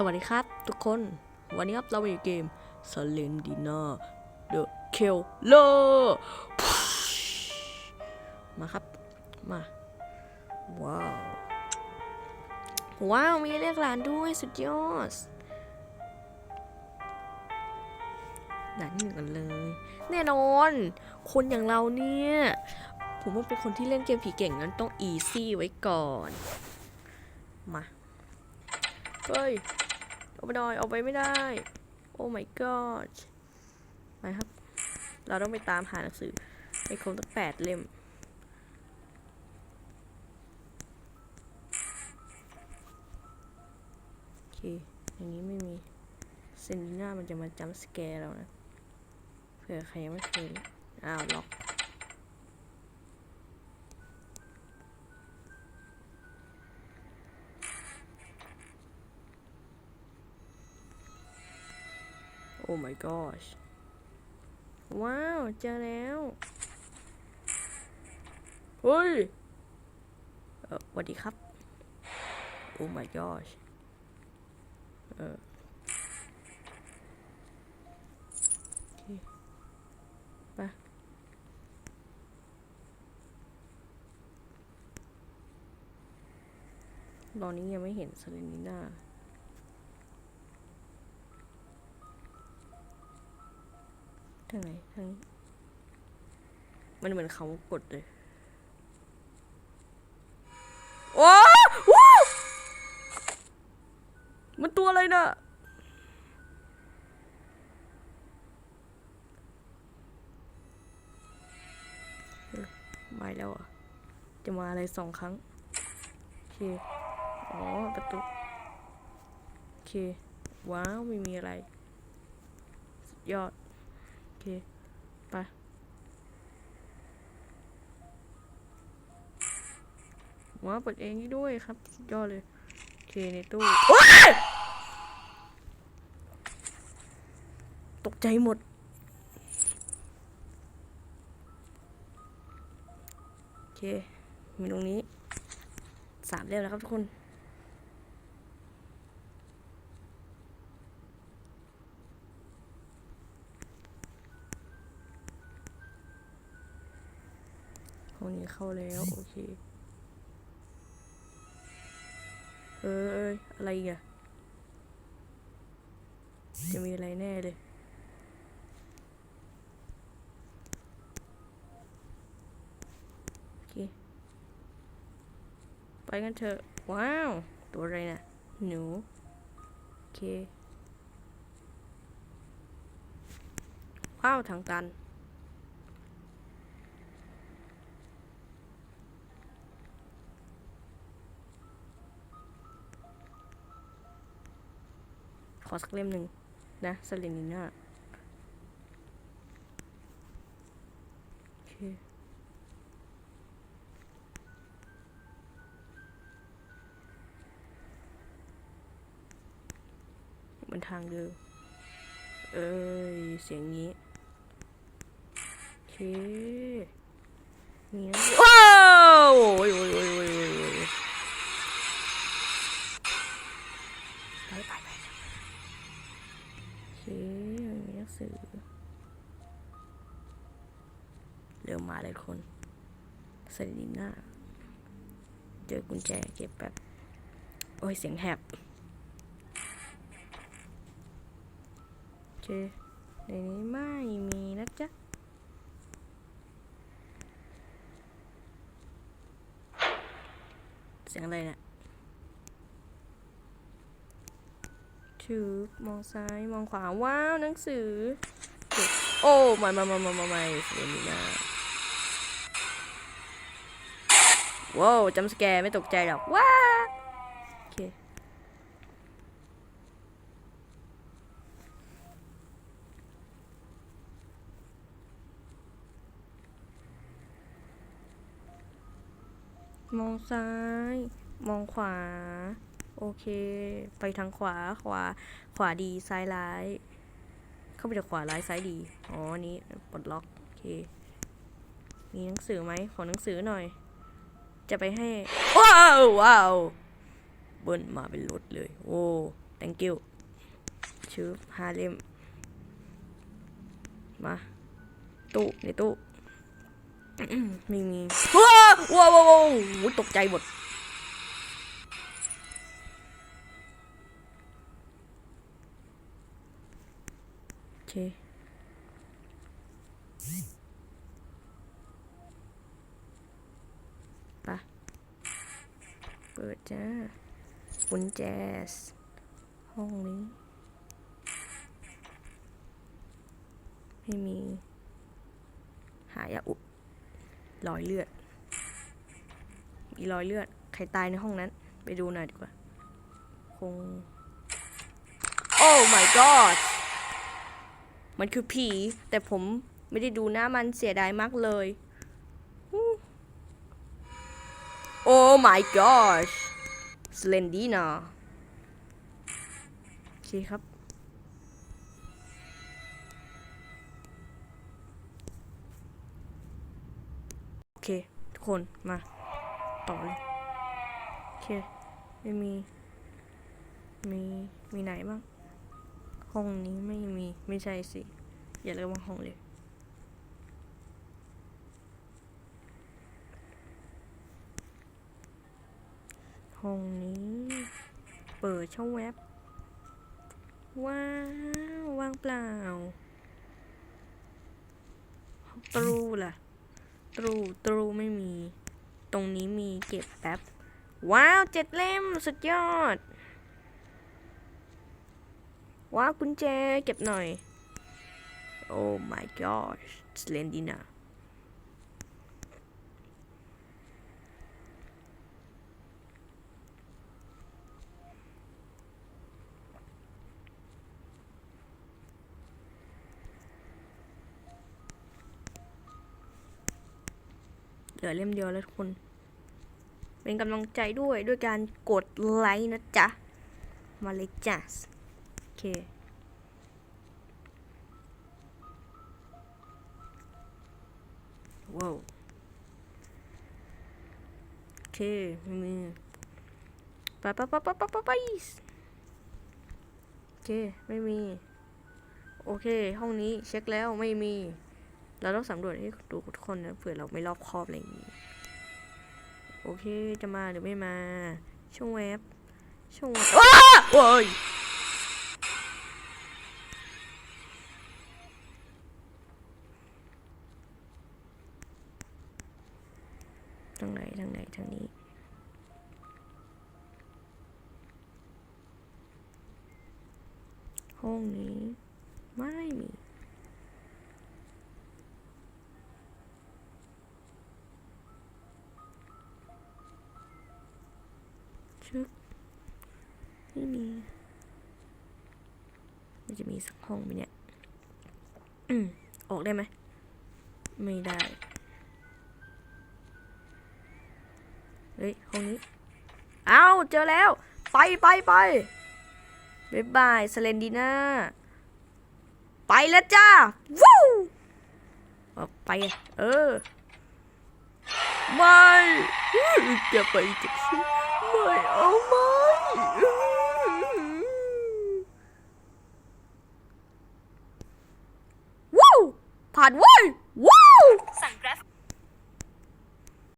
สวัสดีครับทุกคน วันนี้ครับเราอยู่เกม s l e n d i n a The Killer มาครับ มา ว้าว ว้าว มีเรียกหลานด้วย สุดยอดด่านหนึ่งกันเลย แน่นอน คนอย่างเราเนี่ย ผมว่าเป็นคนที่เล่นเกมผีเก่งนั้นต้องอีซี่ไว้ก่อน มา เฮ้ย เอาไปหน่อยเอาไปไม่ได้ โอ้ my god ไปครับ เราต้องไปตามหาหนังสือให้ครบตั้งแปดเล่มโอเค อย่างนี้ไม่มีเซนดิน่ามันจะมาจัมป์สแกร์เรานะ เผื่อใครยังไม่เคย อ้าว ล็อก โอ้ my gosh ว้าว เจอแล้วเฮ้ยเออสวัสดีครับโอ้ my gosh เออโอเคไปตอนนี้ยังไม่เห็นสเลนิน่า ทางไหนทางนี้มันเหมือนเขากดเลย โอ้วู้มันตัวอะไรน่ะเอ้ยมาแล้วเหรอะ จะมาอะไรสองครั้ง โอเค อ๋อ ประตู โอเค ว้าว ไม่มีอะไร สุดยอดโอ เค ไป ว้าวเปิดเองนี่ด้วยครับสุดยอดเลย โอเค ในตู้ตกใจหมดโอเค มีตรงนี้สามเล่มแล้วครับทุกคน นี้เข้าแล้ว โอเค เอ้ยอะไรอีกอะจะมีอะไรแน่เลย โอเค ไปกันเถอะ ว้าว ตัวอะไรนะหนู โอเค ว้าวทางตัน ขอสักเล่มหนึ่งนะสเลนิน่าโอเคมันทางเดิมเอ้ย เสียงนี้โอเคนี่นะว้าวโอ้ยโอ้ยโอ้ยโอ้ย เร็วมาเลยคนสวัสดีน่าเจอกุญแจเก็บแบบโอ้ยเสียงแหบโอเคในนี้ไม่มีนะจ๊ะเสียงอะไรเนี่ยถือมองซ้ายมองขวา ว้าว หนังสือ โอ้ไม่ไม่ไม่ไม่ไม่ไม่เสียนี่นะ ว้าวจำสแกร์ไม่ตกใจหรอก ว้าโอเคมองซ้าย มองขวา โอเค ไปทางขวาขวา ขวาดีซ้ายร้าย เข้าไปจากขวาร้ายซ้ายดี อ๋ออันนี้ปลดล็อก โอเค มีหนังสือไหมขอหนังสือหน่อย จะไปให้ ว้าว ว้าว เบิ้ลมาเป็นรถเลย โอ้ thank you ชื่อห้าเลมมา ตู้ในตู้ไม่มีว้าวว้าวว้าวตกใจหมดโอเค ไปะเปิด จ้ากุญแจสห้องนี้ ไม่มี หายาอุดรอยเลือด มีรอยเลือด ใครตายในห้องนั้น ไปดูหน่อยดีกว่า คง โอ้ my god มันคือผี แต่ผมไม่ได้ดูหน้ามันเสียดายมากเลยอู้โอ้ my gosh สเลนดีนะโอเคครับ โอเค ทุกคนมา ต่อเลย โอเค ไม่มี มี มีไหนบ้าง ห้องนี้ไม่มี ไม่ใช่สิ อย่าเรียกว่าห้องเลย ห้องนี้ เปิดช่องแว็บ ว้าว ว่างเปล่าตรูล่ะตรูตรูไม่มี ตรงนี้มีเก็บแป๊บ ว้าวเจ็ดเล่มสุดยอด ว้าวกุญแจเก็บหน่อย โอ้ my gosh สเลนดีนะ เหลือเล่มเดียวแล้วทุกคน เป็นกำลังใจด้วยด้วยการกดไลค์นะจ๊ะ มาเลยจ้ะโอเคว้าวโอเคไม่มีไปไปไปไปไปไปไปโอเค ไม่มี โอเค ห้องนี้เช็คแล้วไม่มี เราต้องสำรวจให้ดูทุกคนนะเผื่อเราไม่รอบคอบอะไรอย่างนี้ โอเคจะมาหรือไม่มา ช่วงเว็บช่วงเว็บว้าโอ้ยทางไหนทางไหนทางนี้ห้องนี้ ไม่มี ชึบไม่มีมันจะมีสักห้องไหมเนี่ย อืมออกได้ไหม ไม่ได้ เฮ้ย ห้องนี้ เอาเจอแล้ว ไปไปไปบายบายสเลนดีน่า ไปแล้วจ้า วู้เอาไป เออ ไม่จะไปจากฉัน ไม่เอาไม่ว้าวผ่านเว้ยว้าวสั่งกราฟ